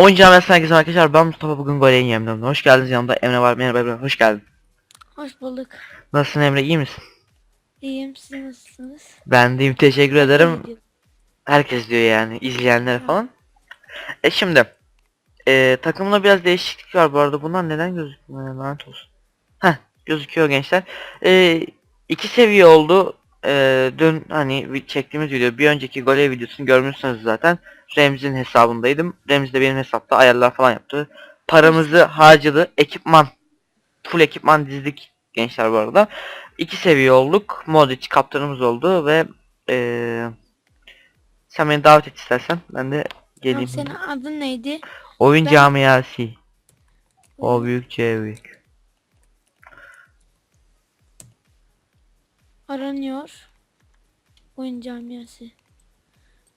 Oyuncu Ahmet herkese arkadaşlar ben Mustafa bugün goleyim yanımda. Hoş geldiniz yanımda Emre var merhaba Emre hoş geldin. Hoş bulduk. Nasılsın Emre iyi misin? İyiyim siz nasılsınız? Ben deyim teşekkür ederim. Herkes diyor yani izleyenlere falan. E şimdi e, takımda biraz değişiklik var bu arada bunlar neden gözükmüyor lanet olsun. Heh gözüküyor gençler. E, iki seviye oldu. E, dün hani çektiğimiz video bir önceki goley videosunu görmüşsünüz zaten. Remzi'nin hesabındaydım. Remzi de benim hesapta ayarlar falan yaptı. Paramızı harcadı. Ekipman. Full ekipman dizdik gençler bu arada. İki seviye olduk. Modric kaptanımız oldu ve eee sen beni davet et istersen ben de Tamam, geleyim. senin adın neydi? Oyun ben- camiası. O büyük C büyük. Aranıyor. Oyun camiası.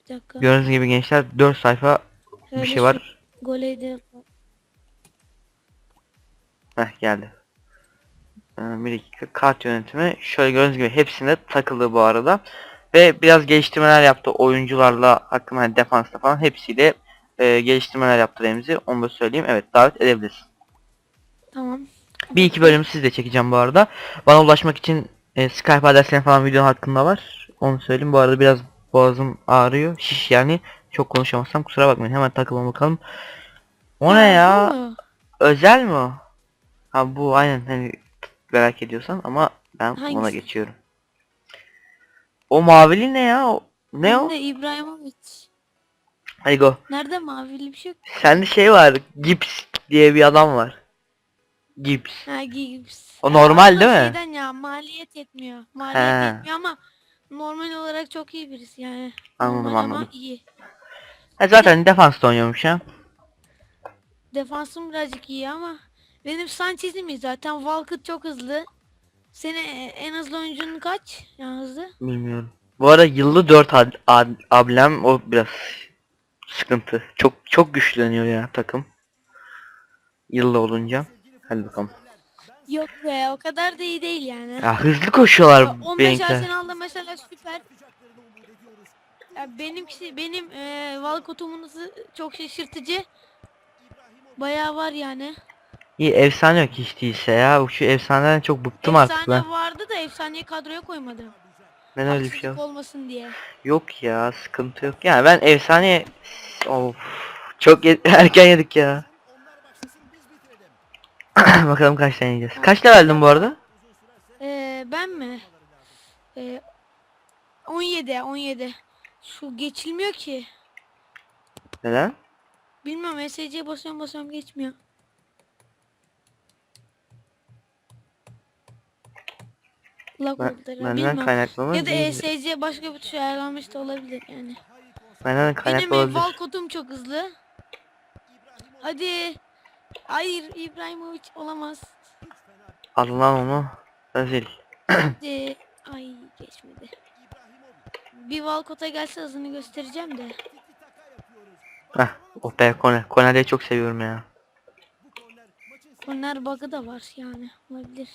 Bir dakika. Gördüğünüz gibi gençler 4 sayfa bir Herhalde şey var. Goleydi. Heh geldi. Ee, bir dakika kart yönetimi. Şöyle gördüğünüz gibi hepsinde takıldı bu arada. Ve biraz geliştirmeler yaptı oyuncularla hakkında hani defansta falan hepsiyle e, geliştirmeler yaptı Remzi. Onu da söyleyeyim. Evet davet edebilirsin. Tamam. Bir iki bölüm siz de çekeceğim bu arada. Bana ulaşmak için e, Skype adresleri falan video hakkında var. Onu söyleyeyim. Bu arada biraz boğazım ağrıyor. Şiş yani. Çok konuşamazsam kusura bakmayın. Hemen takılalım bakalım. O ne ya? Özel mi o? Ha bu aynen hani merak ediyorsan ama ben ona Hangisi? geçiyorum. O mavili ne ya? O, ne o? Ben de İbrahimovic. Hadi go. Nerede mavili bir şey yok. Sende şey var. Gibbs diye bir adam var. Gibbs. Ha Gibbs. O normal değil mi? Şeyden ya maliyet yetmiyor. Maliyet He. yetmiyor ama normal olarak çok iyi birisi yani. Anladım, Normal ama anladım. iyi. Ha, zaten defansta oynuyormuş ya. Defansım birazcık iyi ama benim Sanchez'im iyi zaten. Walcott çok hızlı. Seni en hızlı oyuncun kaç? Yani hızlı. Bilmiyorum. Bu arada yıllı 4 ad, ad- ablem o biraz sıkıntı. Çok çok güçleniyor ya takım. Yıllı olunca. Hadi bakalım. Yok be o kadar da iyi değil yani. Ya hızlı koşuyorlar 15 benimkiler. Arsenal'da mesela süper. Ya benimkisi benim eee Walcott'umun hızı çok şaşırtıcı. Bayağı var yani. İyi efsane yok hiç değilse ya. Şu efsaneden çok bıktım artık Efsane ben. vardı da efsaneyi kadroya koymadım. Ben öyle bir şey Haksızlık yok. olmasın diye. Yok ya sıkıntı yok. Yani ben efsane of çok ye- erken yedik ya. Bakalım kaç tane yiyeceğiz. Kaç leveldin bu arada? Eee ben mi? Eee 17 17. Şu geçilmiyor ki. Neden? Bilmiyorum SC'ye basıyorum basıyorum geçmiyor. Lag Ben, benden bilmiyorum. kaynaklı mı? Ya da Değil. ESC başka bir tuş ayarlanmış da olabilir yani. Benden Benim kaynaklı e, olabilir. Valkot'um çok hızlı. Hadi. Hayır İbrahimovic olamaz. Al lan onu. Özil. Hadi. Ay geçmedi. Bir Valkot'a gelse hızını göstereceğim de. Heh, oh be Kone. Kone'yi çok seviyorum ya. Korner bug'ı da var yani olabilir.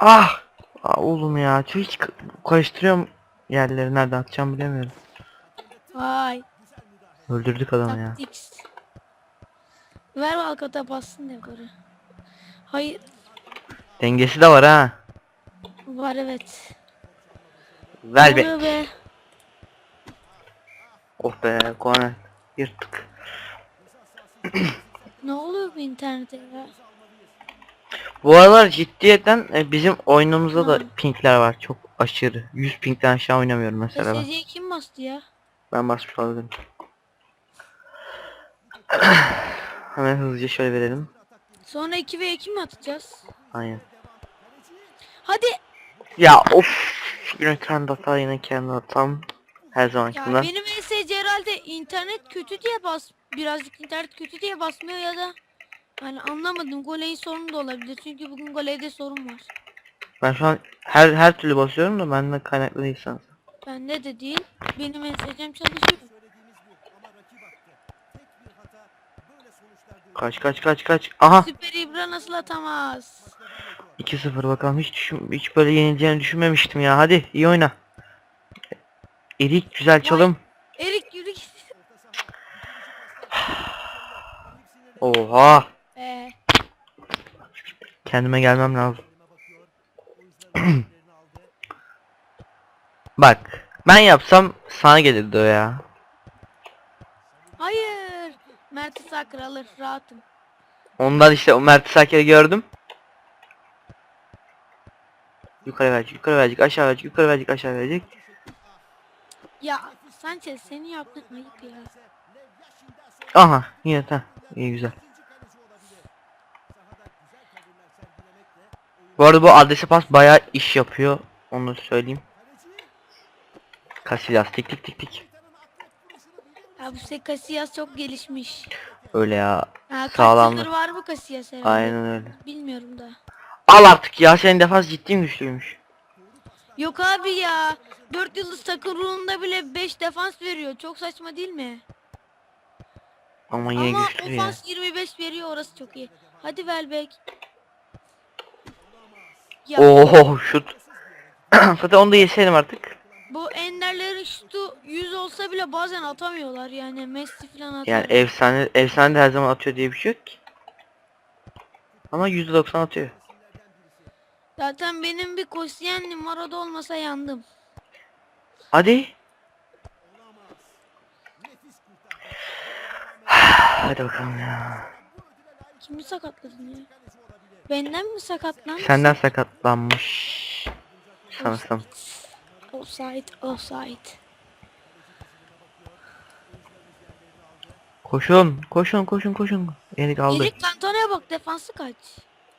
Ah! Aa, oğlum ya. Şu hiç ka- karıştırıyorum yerleri nerede atacağım bilemiyorum. Vay. Öldürdük adamı ya. Ver Valkot'a bassın dekoru. Hayır. Dengesi de var ha. Var evet. Ver be. oluyor be. Oh be Kone. Yırttık. Ne oluyor bu internete ya? Bu aralar ciddiyetten e, bizim oyunumuzda da Ha. pinkler var. Çok aşırı. 100 pinkten aşağı oynamıyorum mesela ben. SC'ye kim bastı ya? Ben basmış olabilirim. Hemen hızlıca şöyle verelim. Sonra 2 ve 2 mi atacağız? Aynen. Hadi. Ya of. Yine kendi hata yine kendi hatam. Her Ya zamankinden. benim SC herhalde internet kötü diye bas birazcık internet kötü diye basmıyor ya da hani anlamadım goleyin sorunu da olabilir çünkü bugün goleyde sorun var. Ben şu an her her türlü basıyorum da benden kaynaklı değil sanırım. Bende de değil. Benim SC'm çalışıyor. Kaç kaç kaç kaç. Aha Süper İbra nasıl atamaz? 2-0 bakalım hiç düşün hiç böyle yenileceğini düşünmemiştim ya. Hadi iyi oyna. Erik güzel çalım. Erik yürü git. Oha. Ee, Kendime gelmem lazım. Bak. Ben yapsam sana gelirdi o ya. hayır. Mert'i Sakır alır rahatım. Ondan işte o Mert Saker'i gördüm. Yukarı verecek, yukarı verecek, aşağı verecek, yukarı verecek, aşağı verecek. Ya Sanchez seni yaptın ayıp ya. Aha, yine ta. İyi güzel. Bu arada bu adresi pas bayağı iş yapıyor. Onu söyleyeyim. Casillas tik tik tik tik. Ya bu Casillas çok gelişmiş. Öyle ya. Ha, var mı Casillas herhalde? Aynen öyle. Bilmiyorum da. Al artık ya senin defans ciddi güçlüymüş. Yok abi ya. 4 yıldız takım ruhunda bile 5 defans veriyor. Çok saçma değil mi? Ama yine Ama güçlü ya. ofans 25 veriyor orası çok iyi. Hadi Welbeck. Ya Oho şut. Zaten onu da yeseydim artık. Bu enderlerin şutu 100 olsa bile bazen atamıyorlar yani Messi falan atıyor. Yani efsane efsane de her zaman atıyor diye bir şey yok ki. Ama %90 atıyor. Zaten benim bir Koscielny'm var o da olmasa yandım. Hadi. Hadi bakalım ya. Kimi sakatladın ya? Benden mi sakatlandın? Senden sakatlanmış. Sanırsam. Offside, offside. Koşun, koşun, koşun, koşun. Erik aldı. Erik Cantona'ya bak defansı kaç.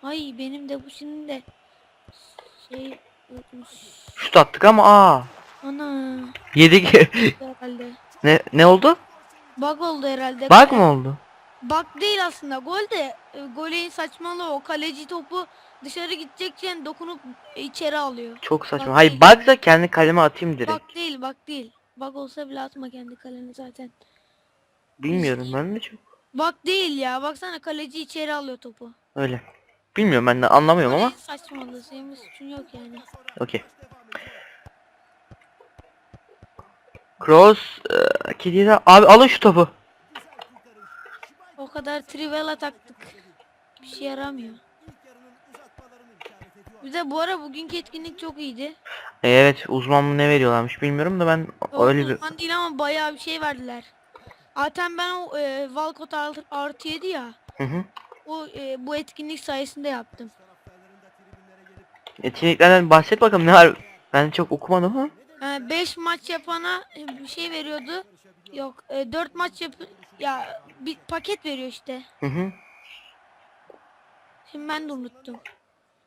Ay benim de bu şimdi de şey yokmuş. Şut attık ama aa. Ana Yedik. herhalde. ne ne oldu? Bug oldu herhalde. Bak mı oldu? Bug değil aslında gol de e, golün saçmalığı o kaleci topu dışarı gidecekken dokunup içeri alıyor. Çok saçma. Bak Hayır değil. bak da kendi kaleme atayım direkt. Bug değil bug değil. Bug olsa bile atma kendi kaleni zaten. Bilmiyorum ben de çok. Bug değil ya baksana kaleci içeri alıyor topu. Öyle. Bilmiyorum ben de anlamıyorum ama. Saçmalığı bir suçun yok yani. Okey. Cross. E, kediye de- Abi alın şu topu. O kadar trivela taktık. Bir şey yaramıyor. Bir de bu ara bugünkü etkinlik çok iyiydi. E, evet uzman mı ne veriyorlarmış bilmiyorum da ben öyle bir... Uzman değil ama bayağı bir şey verdiler. Zaten ben o e, Valcott artı, artı 7 ya. Hı hı. O e, bu etkinlik sayesinde yaptım. Etkinliklerden bahset bakalım ne var? Ben çok okumadım ama. 5 maç yapana e, bir şey veriyordu. Yok 4 maç yap ya bir paket veriyor işte. Hı hı. Şimdi ben de unuttum.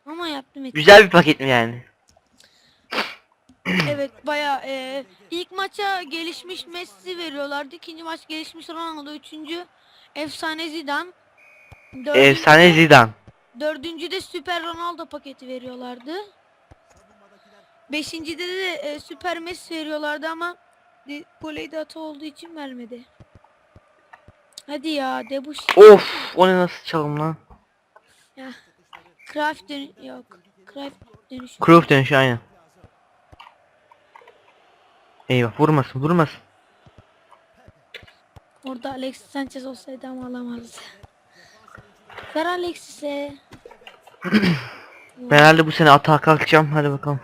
Ama yaptım etkinlik. Güzel bir paket mi yani? Evet bayağı e, ilk maça gelişmiş Messi veriyorlardı. ikinci maç gelişmiş Ronaldo. Üçüncü efsane Zidane. Dördüncü, Efsane Zidane. Dördüncü de Süper Ronaldo paketi veriyorlardı. Beşincide de e, Süper Messi veriyorlardı ama de, goley de olduğu için vermedi. Hadi ya Debuş. Of o ne nasıl çalım lan? Ya. Cruyff dön yok. Cruyff dönüşü. Cruyff dönüşü aynen. Eyvah vurmasın vurmasın. Orada Alexis Sanchez olsaydı ama alamazdı. Ver Alexis'e. Ben herhalde bu sene atağa kalkacağım hadi bakalım.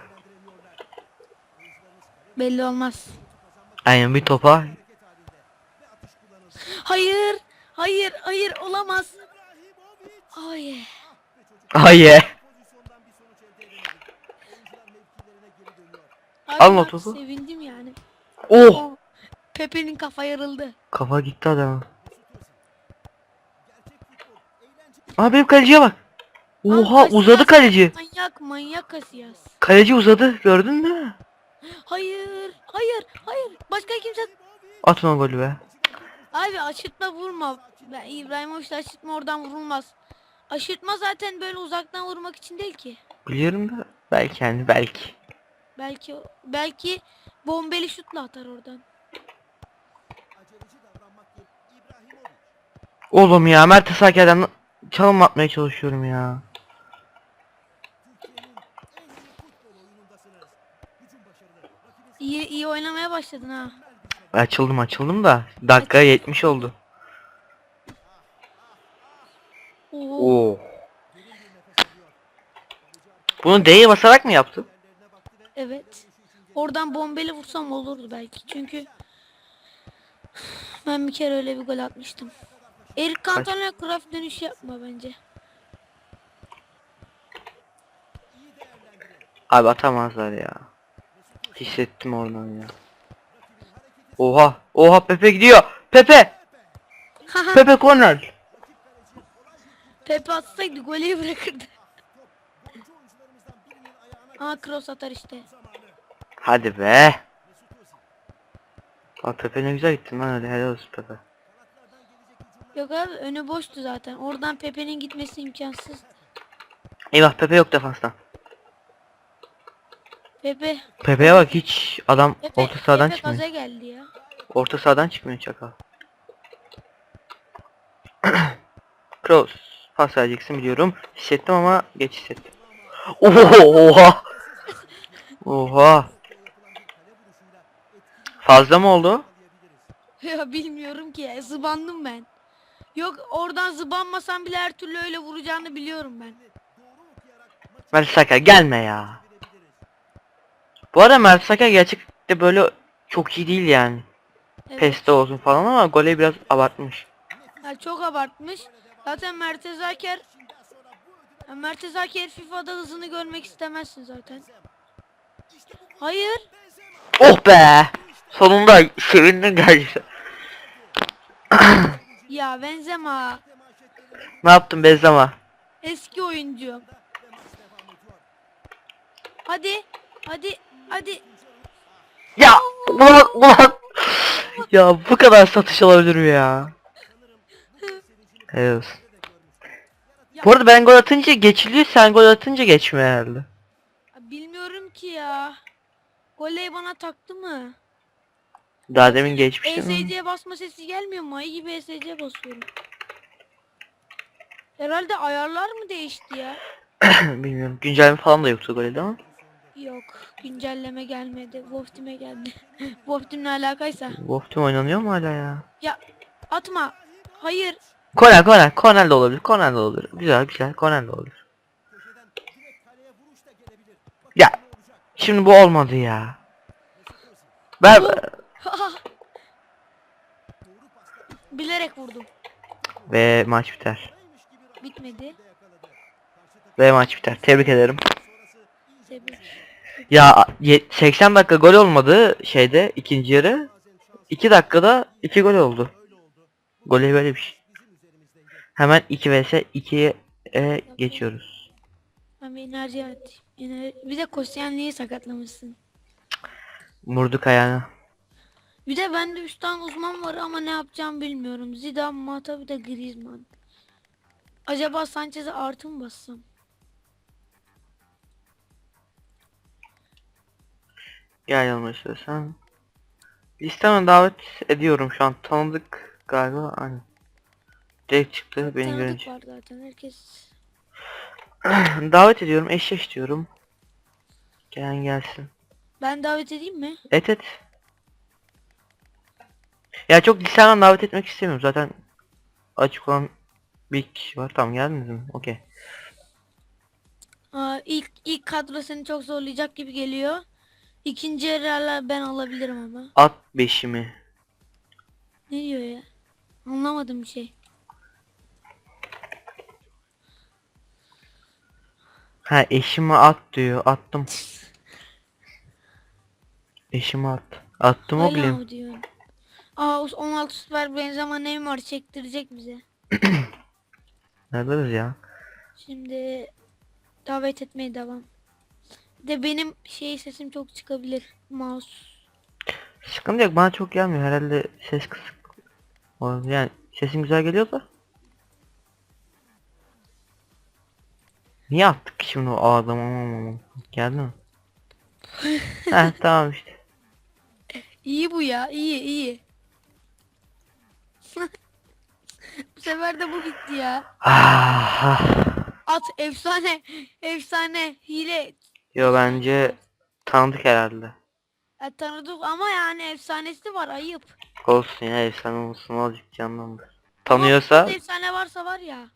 Belli olmaz. Aynen bir topa. Hayır. Hayır. Hayır. Olamaz. Ay. Aye. Abi Alma ben topu. Sevindim yani. Oh. O Pepe'nin kafa yarıldı. Kafa gitti adam. Aa benim kaleciye bak. Oha Abi, uzadı Casillas kaleci. Manyak manyak Casillas. Kaleci uzadı gördün mü? Hayır. Hayır. Hayır. Başka kimse. Atma golü be. Abi aşırtma vurma. Ben İbrahimovic'le aşırtma oradan vurulmaz. Aşırtma zaten böyle uzaktan vurmak için değil ki. Biliyorum da belki yani belki. Belki belki bombeli şutla atar oradan. Oğlum ya Mert Saker'den çalım atmaya çalışıyorum ya. İyi iyi oynamaya başladın ha. Açıldım açıldım da dakika 70 oldu. Oo. Bunu D'ye basarak mı yaptın? Evet. Oradan bombeli vursam olurdu belki. Çünkü ben bir kere öyle bir gol atmıştım. Erik Cantona Kraft dönüş yapma bence. Abi atamazlar ya. Hissettim oradan ya. Oha, oha Pepe gidiyor. Pepe. Pepe corner. Pepe atsaydı golü bırakırdı. Aa cross atar işte. Hadi be. Bak Pepe ne güzel gittin lan öyle helal olsun Pepe. Yok abi önü boştu zaten. Oradan Pepe'nin gitmesi imkansız. Eyvah Pepe yok defansta. Pepe. Pepe'ye bak hiç adam Pepe, orta sahadan Pepe çıkmıyor. gaza geldi ya. Orta sahadan çıkmıyor çakal. Kroos. Pas vereceksin biliyorum. Hissettim ama geç hissettim. Oha oha. Oha. Fazla mı oldu? Ya bilmiyorum ki. Zıbandım ben. Yok oradan zıbanmasam bile her türlü öyle vuracağını biliyorum ben. Mert Saka gelme ya. Bu arada Mert Saka gerçekte böyle çok iyi değil yani. Evet. Peste olsun falan ama gole biraz abartmış. Ya çok abartmış. Zaten Mertez Aker Mertez Aker FIFA'da hızını görmek istemezsin zaten. Hayır. Oh be! Sonunda sevindim gerçekten. Ya Benzema Ne yaptın Benzema? eski oyuncu. Hadi. Hadi. Hadi. Ya ulan ulan. ya bu kadar satış olabilir mi ya? Evet. Bu arada ben gol atınca geçiliyor sen gol atınca geçmiyor herhalde. Bilmiyorum ki ya. Goley bana taktı mı? Daha demin geçmişti mi? ESC basma sesi gelmiyor mu? Ay gibi ESC basıyorum. Herhalde ayarlar mı değişti ya? Bilmiyorum. Güncelleme falan da yoktu golde ama. Yok. Güncelleme gelmedi. Wolf Team'e geldi. Wolf Team'le alakaysa. Wolf Team oynanıyor mu hala ya? Ya atma. Hayır. Kornel Kornel Kornel de olabilir. Kornel de olabilir. Güzel güzel Kornel de olabilir. Ya şimdi bu olmadı ya. Ben Bilerek vurdum. ve maç biter. Bitmedi. Ve maç biter. Tebrik ederim. Tebrik. Ya ye- 80 dakika gol olmadı şeyde ikinci yarı. 2 dakikada 2 gol oldu. Gole böyle bir şey. Hemen 2 vs 2'ye e, geçiyoruz. Ben bir enerji atayım. Ener- bir de Koscielny'yi sakatlamışsın. Vurduk ayağına. Bir de bende 3 tane uzman var ama ne yapacağımı bilmiyorum. Zidane, Mata bir de Griezmann. Acaba Sanchez'e artı mı bassam? Gel yanıma istersen. Listeme davet ediyorum şu an. Tanıdık galiba. Aynen. Direkt çıktı beni Tanıdık görünce. var zaten herkes. davet ediyorum. Eşleş diyorum. Gelen gelsin. Ben davet edeyim mi? Et et. Ya çok listemden davet etmek istemiyorum. Zaten açık olan bir kişi var. Tamam geldiniz mi? Okey. Aa, ilk ilk kadro seni çok zorlayacak gibi geliyor. İkinci yarılarla ben alabilirim ama. At beşimi. Ne diyor ya? Anlamadım bir şey. Ha eşimi at diyor. Attım. Eşimi at. Attım o Hala bileyim. mı diyorsun? Aa 16 süper Benzema Neymar çektirecek bize. Neredeniz ya? Şimdi davet etmeye devam. Bir de benim şey sesim çok çıkabilir. Mouse. Sıkıntı yok. Bana çok gelmiyor. Herhalde ses kısık. O- Yani sesim güzel geliyorsa. Niye attık ki şimdi o adamı? Geldi mi? Heh tamam işte. İyi bu ya. iyi iyi. bu sefer de bu gitti ya. At efsane. Efsane. Hile. Yo bence tanıdık herhalde. Ya, tanıdık ama yani efsanesi var ayıp. Olsun ya efsane olsun olacak canlandır. Ama Tanıyorsa bu efsane varsa var ya.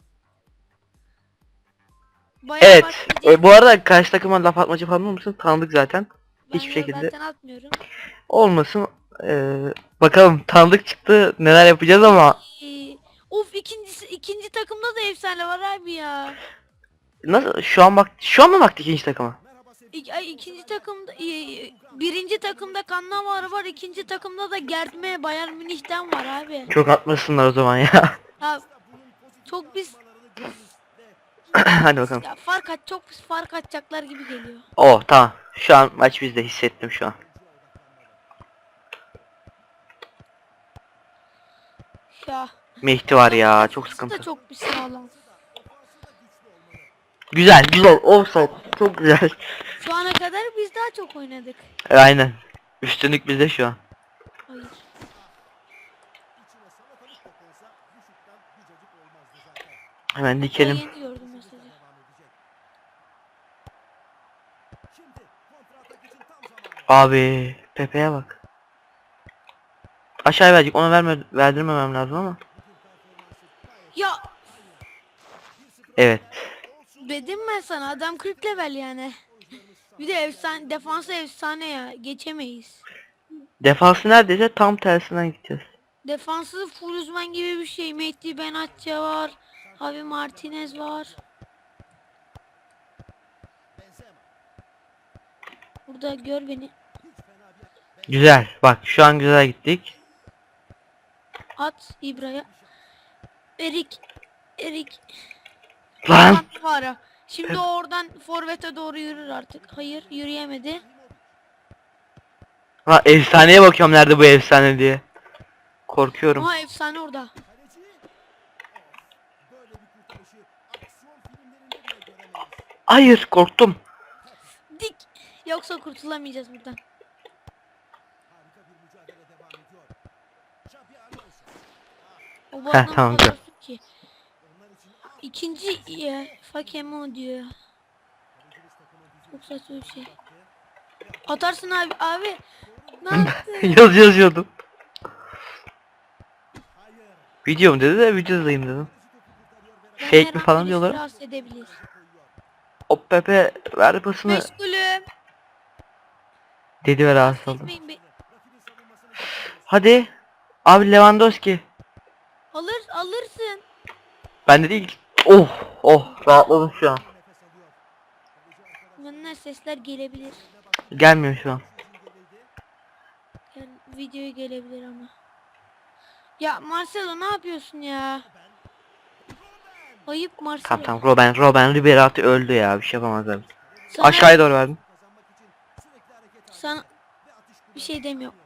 Bayağı Evet. e, Bu arada karşı takıma laf atmacı falan olmasın tanıdık zaten. Ben hiçbir de şekilde. Zaten atmıyorum. Olmasın. Ee, bakalım tanıdık çıktı neler yapacağız ama Ee, of ikincisi ikinci takımda da efsane var abi ya. nasıl şu an bak şu an mı baktık ikinci takıma? İk, ay, ikinci takımda e, birinci takımda Cannavaro var ikinci takımda da Gerdme Bayern Münih'ten var abi. Çok atmasınlar o zaman ya. Ya çok biz Hadi bakalım. ya fark at çok fark atacaklar gibi geliyor. Oh tamam. Şu an maç bizde hissettim şu an. Ya Mehdi var ya çok sıkıntı. da çok bir sağlam. Güzel güzel offside çok güzel. Şu ana kadar biz daha çok oynadık. E, Aynen. Üstünlük bizde şu an. Hayır. Hemen dikelim. yeni gördüm mesajı. Abi Pepe'ye bak. Aşağıya verecek ona verme, verdirmemem lazım ama. Ya Evet. dedim ben sana adam 40 level yani. Bir de efsane defansı efsane ya geçemeyiz. Defansı neredeyse tam tersinden gideceğiz. Defansı full uzman gibi bir şey. Mehdi Benatça var. Javi Martinez var. Burada gör beni. Güzel. Bak şu an güzel gittik. At İbra'ya. Erik. Erik. Lan. Var. Şimdi oradan forvete doğru yürür artık. Hayır yürüyemedi. Ha efsaneye bakıyorum nerede bu efsane diye. Korkuyorum. Ama efsane orada. Hayır korktum. Dik. Yoksa kurtulamayacağız buradan. O Heh, tamam, süt ki. İkinci ya, Fakemo diyor. Çok saçma bir şey. Atarsın abi abi. Ne yaptın? Yaz yazıyordum. Videom dedi de videodayım dedim. Ben Fake mi an falan diyorlar. rahatsız edebilir. O Pepe ver pasını Meşgulüm. dedi ve rahatsız oldu. Etmeyin be. Hadi. Abi Lewandowski. Alır alırsın. Ben de değil. Oh oh rahatladım şu an. Benden sesler gelebilir. Gelmiyor şu an. Yani videoya gelebilir ama. Ya Marcelo ne yapıyorsun ya? Ayıp Marcelo. Tamam tamam Robben Robben Ribery öldü ya bir şey yapamaz abi. Sana, Aşağıya doğru verdim. sana bir şey demiyorum.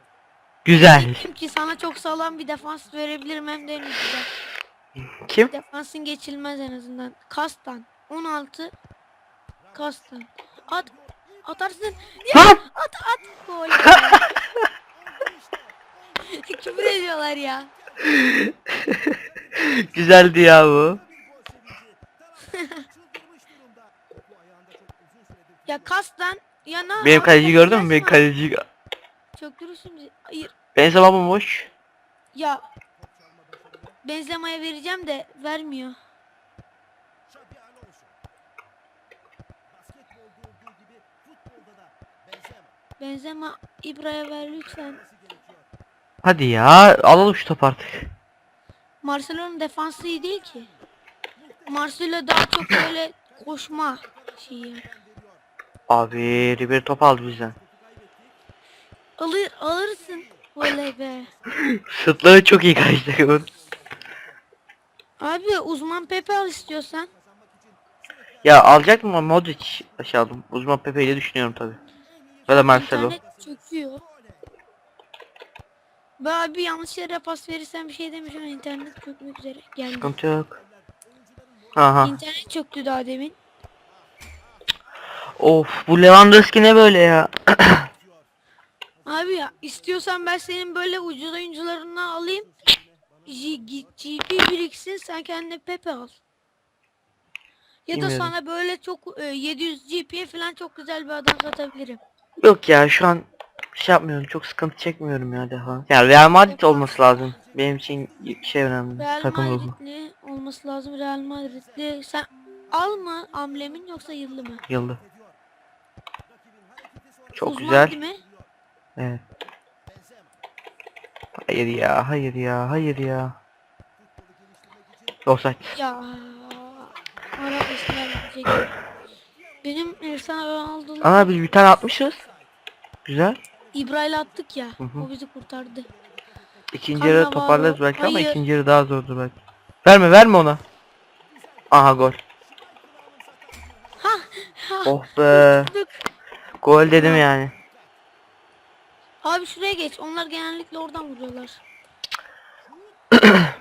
Güzel. Ki sana çok sağlam bir defans verebilirim hem de en ucuza. Kim? Defansın geçilmez en azından. Kastan. 16 Kastan. At atarsın. Ya at at. Gol. Küfür ediyorlar ya. Güzeldi ya bu. Ya Kastan ya ne? Benim kaleci gördün mü? Benim kaleci. Bizi. Hayır. Benzema bomboş. Ya Benzema'ya vereceğim de vermiyor. Benzema İbra'ya ver lütfen. Hadi ya alalım şu topu artık. Marcelo'nun defansı iyi değil ki. Marcelo daha çok böyle koşma şeyi. Abi Ribery top aldı bizden. Alır alırsın. Oley be. Şutları çok iyi takımın. Abi uzman Pepe al istiyorsan. Ya alacak mı Modric aşağı aldım. Uzman Pepe ile düşünüyorum tabi. Ya da Marcelo. İnternet çöküyor. Ben abi yanlış yere pas verirsen bir şey demeyeceğim internet çökmek üzere geldi. Sıkıntı yok. Aha. İnternet çöktü daha demin. Of bu Lewandowski ne böyle ya? İstiyorsan ben senin böyle ucuz oyuncularından alayım. GP biriksin sen kendine Pepe al. Ya da Bilmiyorum. sana böyle çok e, 700 GP'ye falan çok güzel bir adam satabilirim. Yok ya şu an şey yapmıyorum çok sıkıntı çekmiyorum ya defa. Ya Real Madrid olması lazım. Benim için şey önemli. Real takım ruhu. Madrid'li olması lazım. Real Madrid'li sen al mı amblemin yoksa yıllı mı? Yıldı. Çok Uzman güzel. değil mi? Evet. Hayır ya, hayır ya, hayır ya. Offside. Ya. Ara işler gidecek. Benim efsane Ronaldo'lu Aa biz bir tane atmışız. Güzel. İbrahim'i attık ya. Hı hı. O bizi kurtardı. İkinci yarı toparlarız belki ama Hayır. ikinci yarı daha zordur belki. Verme verme ona. Aha gol. Ha. ha. Oh be. Gol dedim yani. Abi şuraya geç. Onlar genellikle oradan vuruyorlar.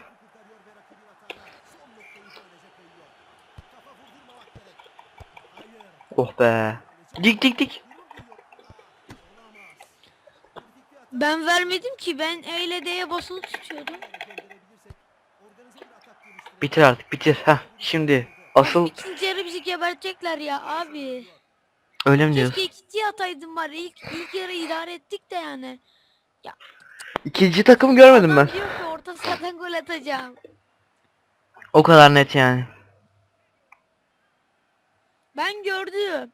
Oh be. Dik dik dik. Ben vermedim ki. Ben E ile D'ye basılı tutuyordum. Bitir artık bitir. Heh şimdi asıl İkinci yarı bizi gebertecekler ya abi. Öyle mi Keşke diyorsun? ikinci ataydım var. İlk, ilk yarı idare ettik de yani. İkinci takım görmedim ben. Adam diyor ki orta sahadan gol atacağım. O kadar net yani. Ben gördüm.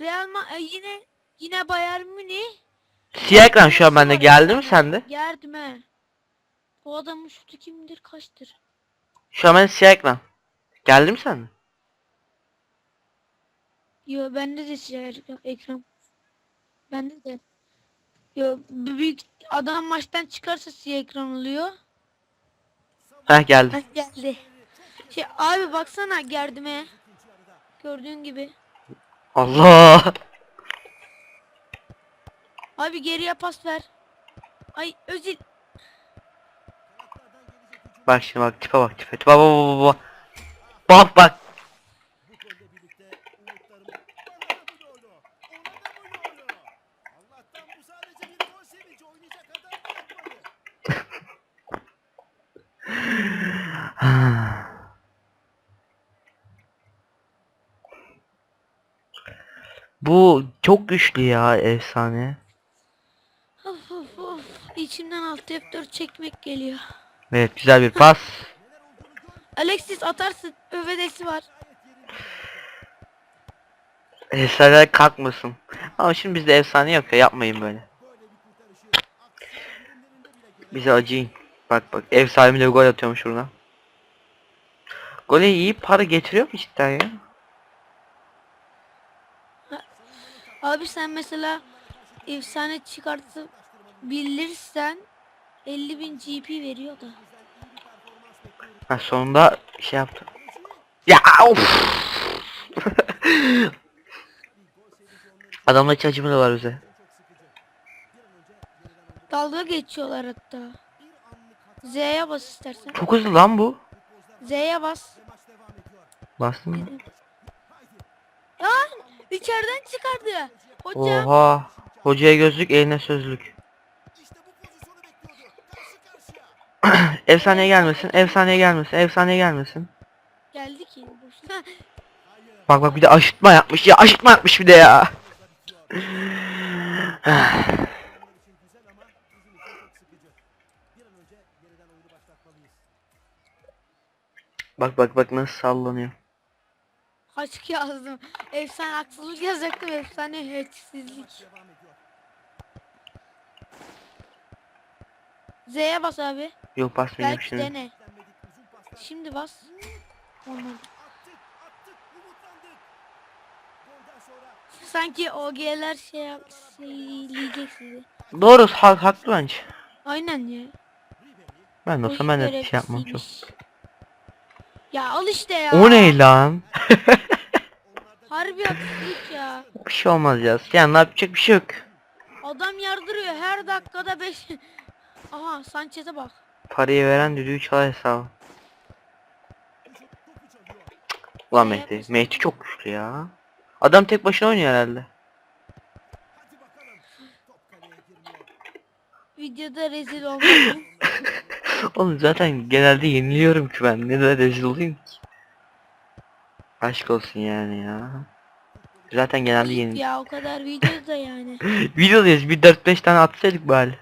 Real Ma e, yine yine Bayern Münih. Siyah ekran şu an bende geldi mi sende? Geldim he. Bu adamın şutu kimdir kaçtır? Şu an bende siyah ekran. Geldi mi sende? Yo bende de siyah ekran-. Bende de. Yo büyük adam maçtan çıkarsa siyah ekran oluyor. Heh geldi. Heh, geldi. Şey abi baksana gerdime. Gördüğün gibi. Allah. Abi geriye pas ver. Ay Özil. Bak şimdi bak tipe bak tipe. Tipe bak bak bak bak. Bak Bu çok güçlü ya efsane. Of of of. İçimden alt F4 çekmek geliyor. Evet güzel bir pas. Alexis atarsın. Övedesi var. Efsaneler kalkmasın. Ama şimdi bizde efsane yok ya yapmayın böyle. Bize acıyın. Bak bak ev sahibi de gol atıyormuş şurada. Gole iyi para getiriyor mu cidden ya? Abi sen mesela efsane çıkartıp bilirsen 50.000 GP veriyor da. Ha sonunda şey yaptı. Ya of. Adamla hiç acımıyorlar bize. Dalga geçiyorlar hatta. Z'ye bas istersen. Çok hızlı lan bu. Z'ye bas. Bastın mı? Lan içeriden çıkardı. Hocam Oha. Hocaya gözlük eline sözlük. efsaneye gelmesin, efsaneye gelmesin, efsaneye gelmesin. geldi ki. boşuna. Bak bak bir de aşıtma yapmış ya, aşıtma yapmış bir de ya. bak bak bak nasıl sallanıyor. Açık yazdım. Efsane haksızlık yazacaktım. Efsane haksızlık. Z'ye bas abi. Yok basmayacağım Belki şimdi. dene. Şimdi bas. Olmadı. Sanki OG'ler şey yap, şeyleyecek sizi. Doğru ha haklı bence. Aynen ya. Ben de olsam ben de şey yapmam çok. Ya al işte ya. O ne lan? Harbi haksızlık ya. Bir şey olmaz ya. Yani ne yapacak bir şey yok. Adam yardırıyor her dakikada 5. Aha Sanchez'e bak. Parayı veren düdüğü çalar hesabı. Ulan Ne Mehdi. yapıyorsun? Mehdi çok güçlü ya. Adam tek başına oynuyor herhalde. Videoda rezil olmadım. Oğlum zaten genelde yeniliyorum ki ben. Ne de rezil olayım ki. Aşk olsun yani ya. Zaten genelde yenil. ya o kadar videoda yani. Videodayız bir 4-5 tane atsaydık bari.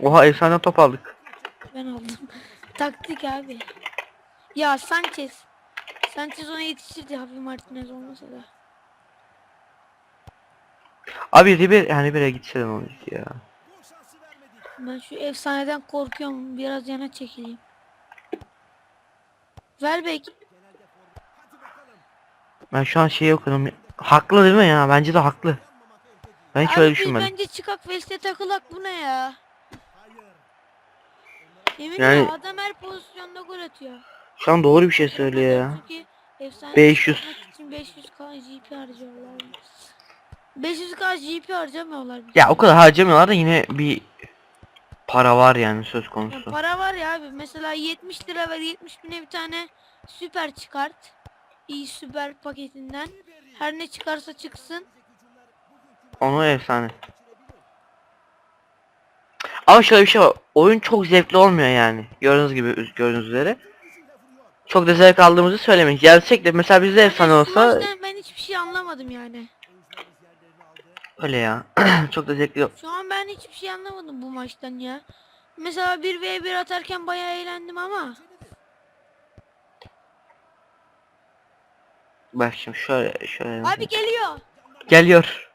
Oha efsane top aldık. Ben aldım. Taktik abi. Ya Sanchez. Sanchez ona yetişirdi hafif Martinez olmasa da. Abi Ribery yani Ribery'e gitse de ne olur ki ya. Ben şu efsaneden korkuyorum. Biraz yana çekileyim. Welbeck Ben şu an şeyi okuyorum. Haklı değil mi ya? Bence de haklı. Ben hiç öyle Abi düşünmedim. bence çıkak veste takılak bu ne ya? Yemin Yani- yani... adam her pozisyonda gol atıyor. Şu an doğru bir şey söylüyor ya. Çünkü efsane 500. çıkartmak için 500k GP harcıyorlar. 500k GP harcamıyorlar. Ya o kadar harcamıyorlar da yine bir para var yani söz Ya konusu. para var ya abi. Mesela 70 lira ver 70 bine bir tane süper çıkart. İyi süper paketinden. Her ne çıkarsa çıksın. Onu efsane. Ama şöyle bir şey var. Oyun çok zevkli olmuyor yani. Gördüğünüz gibi gördüğünüz üzere. Çok da zevk aldığımızı söylemeyiz. Gerçekten mesela bizde efsane olsa ben hiçbir şey anlamadım yani. Öyle ya. çok da zevkli yok. Şu an ben hiçbir şey anlamadım bu maçtan ya. Mesela 1v1 atarken bayağı eğlendim ama. Bak şimdi şöyle şöyle. Abi geliyor. Geliyor.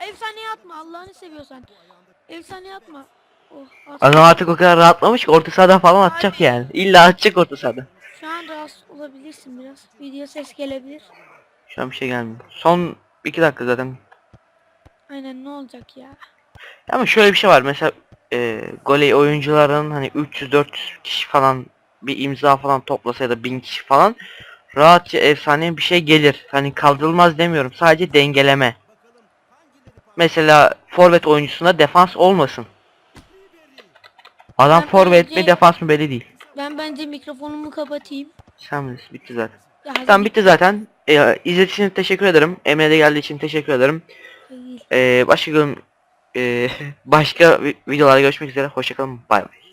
Ya Efsaneye atma Allah'ını seviyorsan. Efsaneye atma. Oh. Adam artık o kadar rahatlamış ki orta sahadan falan atacak Abi. yani. İlla atacak orta sahada. Şu an rahatsız olabilirsin biraz. Video ses gelebilir. Şu an bir şey gelmiyor. Son 2 dakika zaten. Aynen ne olacak ya. Ama şöyle bir şey var mesela e, goley oyuncuların hani 300-400 kişi falan bir imza falan toplasa ya da 1000 kişi falan rahatça efsane bir şey gelir. Hani kaldırılmaz demiyorum sadece dengeleme. Mesela forvet oyuncusunda defans olmasın. Adam forvet mi defans mı belli değil. Ben bence mikrofonumu kapatayım. Sen bilirsin bitti zaten. Ya Tamam bitti zaten. E, izlediğiniz için teşekkür ederim. Emre de geldiği için teşekkür ederim. değil. E, başka gün e, başka vi- videolarda görüşmek üzere. Hoşçakalın. Bay bay.